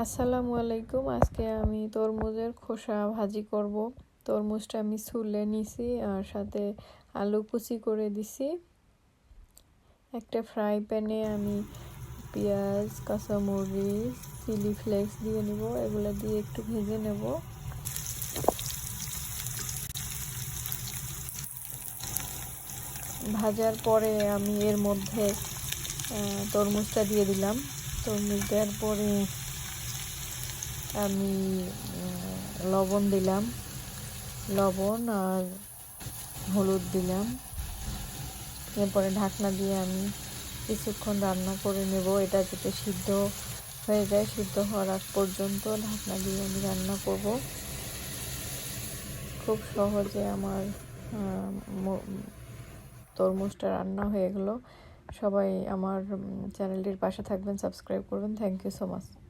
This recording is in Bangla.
আসসালামু আলাইকুম। আজকে আমি তরমুজের খোসা ভাজি করব। তরমুজটা আমি ছুলে নিছি আর সাথে আলু কুচি করে দিছি। একটা ফ্রাই প্যানে আমি পেঁয়াজ, কাঁচামরিচ, চিলি ফ্লেক্স দিয়ে নিব। এগুলো দিয়ে একটু ভেজে নেব। ভাজার পরে আমি এর মধ্যে তরমুজটা দিয়ে দিলাম। তরমুজ দেওয়ার পরে আমি লবণ দিলাম। লবণ আর হলুদ দিলাম। এরপরে ঢাকনা দিয়ে আমি কিছুক্ষণ রান্না করে নেব। এটা যাতে সিদ্ধ হয়ে যায়, সিদ্ধ হওয়ার আগ পর্যন্ত ঢাকনা দিয়ে আমি রান্না করব। খুব সহজে আমার তরমুজটা রান্না হয়ে গেলো। সবাই আমার চ্যানেলটির পাশে থাকবেন, সাবস্ক্রাইব করবেন। Thank you so much.